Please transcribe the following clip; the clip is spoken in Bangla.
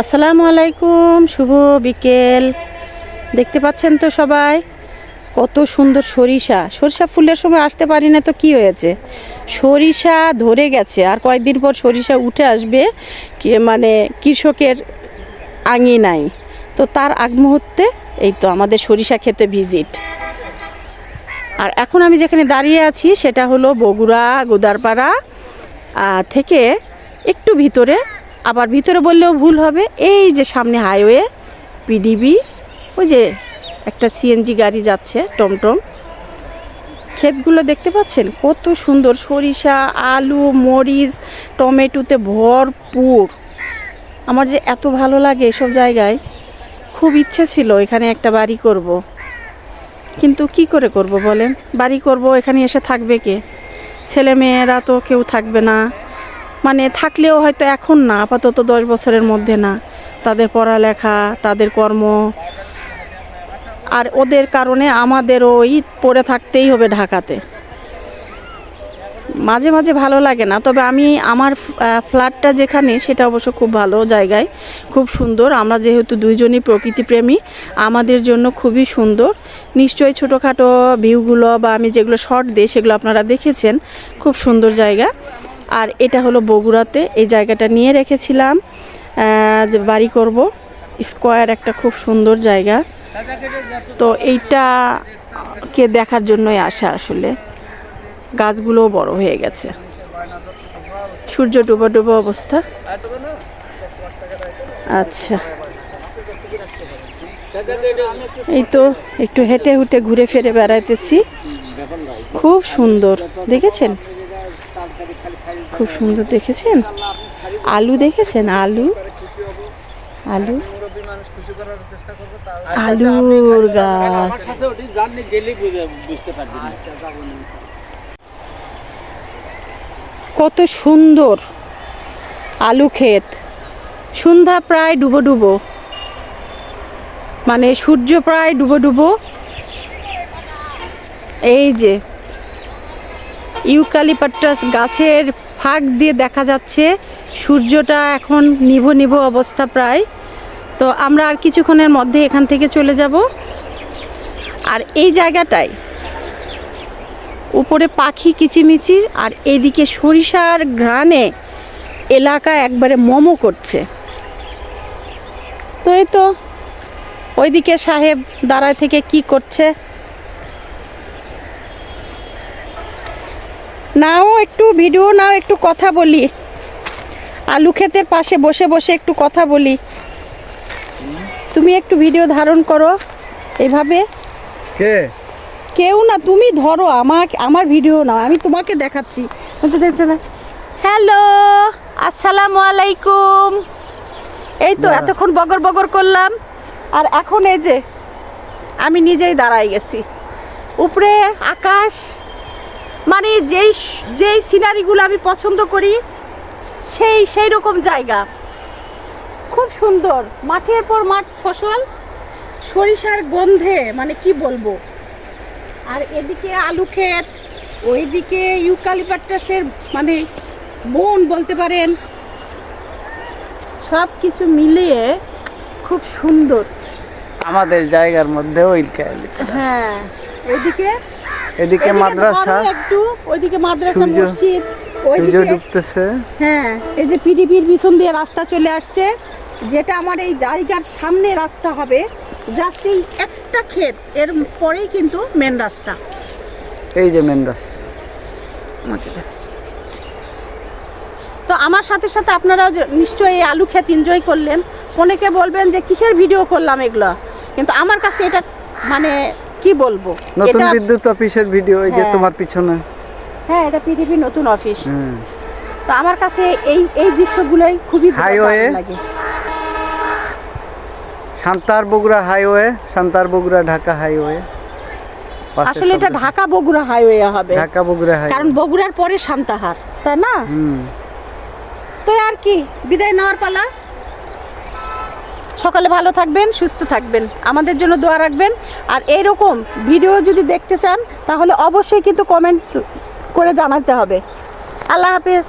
আসসালামু আলাইকুম, শুভ বিকেল। দেখতে পাচ্ছেন তো সবাই? কত সুন্দর সরিষা। সরিষা ফুলের সময় আসতে পারি না তো কি হয়েছে? সরিষা ধরে গেছে। আর কয়েকদিন পর সরিষা উঠে আসবে মানে কৃষকের আঙিনায়। তো তার আগ মুহূর্তে এই তো আমাদের সরিষা খেতে ভিজিট। আর এখন আমি যেখানে দাঁড়িয়ে আছি, সেটা হলো বগুড়া, গোদারপাড়া থেকে একটু ভিতরে আবার ভিতরে বললেও ভুল হবে। এই যে সামনে হাইওয়ে পিডিবি ওই যে একটা সিএনজি গাড়ি যাচ্ছে, টমটম। ক্ষেতগুলো দেখতে পাচ্ছেন? কত সুন্দর সরিষা, আলু, মরিচ, টমেটোতে ভরপুর। আমার যে এত ভালো লাগে এসব জায়গায়, খুব ইচ্ছে ছিল এখানে একটা বাড়ি করব। কিন্তু কি করে করব বলেন? বাড়ি করব, এখানে এসে থাকবে কে? ছেলে মেয়েরা তো কেউ থাকবে না। মানে থাকলেও হয়তো এখন না, আপাতত দশ বছরের মধ্যে না। তাদের পড়ালেখা, তাদের কর্ম, আর ওদের কারণে আমাদেরও ওই পড়ে থাকতেই হবে ঢাকাতে। মাঝে মাঝে ভালো লাগে না, তবে আমি আমার ফ্ল্যাটটা যেখানে, সেটা অবশ্য খুব ভালো জায়গায়। খুব সুন্দর, আমরা যেহেতু দুইজনই প্রকৃতিপ্রেমী আমাদের জন্য খুবই সুন্দর। নিশ্চয়ই ছোটোখাটো ভিউগুলো বা আমি যেগুলো শর্ট দিই, সেগুলো আপনারা দেখেছেন। খুব সুন্দর জায়গা। আর এটা হলো বগুড়াতে। এই জায়গাটা নিয়ে রেখেছিলাম। যে বাড়ি করব। স্কোয়ার একটা খুব সুন্দর জায়গা। তো এইটাকে দেখার জন্যই আসা আসলে। গাছগুলোও বড় হয়ে গেছে। সূর্য ডুবো ডুবো অবস্থা। আচ্ছা। এই তো একটু হেঁটে হুটে ঘুরে ফিরে বেড়াইতেছি। খুব সুন্দর। দেখেছেন? খুব সুন্দর দেখেছেন? আলু দেখেছেন? আলু? আলু? আলুর গাছ। কত সুন্দর আলু ক্ষেত। সন্ধ্যা প্রায় ডুবো ডুবো। মানে সূর্য প্রায় ডুবো ডুবো। এই যে ইউকালিপাটাস গাছের ফাঁক দিয়ে দেখা যাচ্ছে। সূর্যটা এখন নিভো নিভো অবস্থা প্রায়। তো আমরা আর কিছুক্ষণের মধ্যে এখান থেকে চলে যাব। আর এই জায়গাটায় উপরে পাখি কিচিমিচির আর এদিকে সরিষার ঘ্রাণে এলাকা একবারে মোমো করছে। তো এই তো, ওইদিকে সাহেব দাঁড়ায় থেকে কি করছে? নাও একটু ভিডিও নাও একটু কথা বলি। আলু ক্ষেতের পাশে বসে বসে একটু কথা বলি। তুমি একটু ভিডিও ধারণ করো এইভাবে কে? কেউ না তুমি ধরো আমাকে আমার ভিডিও নাও আমি তোমাকে দেখাচ্ছি। বুঝতে দেখছ না। হ্যালো আসসালামু আলাইকুম। এই তো এতক্ষণ বগর বগর করলাম আর এখন এই যে আমি নিজেই দাঁড়াই গেছি। উপরে আকাশ মানে যেই যেই সিনারিগুলো আমি পছন্দ করি সেই সেই রকম জায়গা। খুব সুন্দর। মাঠের পর মাঠ ফসল সরিষার গন্ধে মানে কি বলব? আর এদিকে আলু ক্ষেত ওইদিকে ইউকালিপাটাসের মানে বন বলতে পারেন। সব কিছু মিলিয়ে খুব সুন্দর। আমাদের জায়গার মধ্যে হ্যাঁ এদিকে এদিকে মাদ্রাসা। একটু ওইদিকে মাদ্রাসা মসজিদ ওইদিকে ডুবতেছে। হ্যাঁ এই যে পিডিপির পিছন দিয়ে রাস্তা চলে আসছে যেটা আমার এই জায়গার সামনে রাস্তা হবে জাস্ট এই একটা ক্ষেত এর পরেই কিন্তু মেন রাস্তা। এই যে মেন রাস্তা। আমাকে। তো আমার সাথে সাথে আপনারাও যে- নিশ্চয়ই এই আলু খেত এনজয় করলেন অনেকে বলবেন যে কিসের ভিডিও করলাম এগুলো? কিন্তু আমার কাছে এটা মানে কি বলব? নতুন বিদ্যুৎ অফিসের ভিডিও এই যে হ্যাঁ। তোমার পিছনে। হ্যাঁ এটা পিডিপি নতুন অফিস। তো আমার কাছে এই এই দৃশ্যগুলোই খুবই? ভালো লাগে। সান্তার বগুড়া হাইওয়ে সান্তার বগুড়া ঢাকা হাইওয়ে আসলে এটা ঢাকা বগুড়া হাইওয়ে হবে। ঢাকা বগুড়া হাইওয়ে কারণ বগুড়ার পরে সান্তাহার তাই না? হুম। তো আর কি বিদায় নেওয়ার পালা। সকালে ভালো থাকবেন, সুস্থ থাকবেন। আমাদের জন্য দোয়া রাখবেন। আর এইরকম ভিডিও যদি দেখতে চান, তাহলে অবশ্যই কিন্তু কমেন্ট করে জানাতে হবে। আল্লাহ হাফেজ।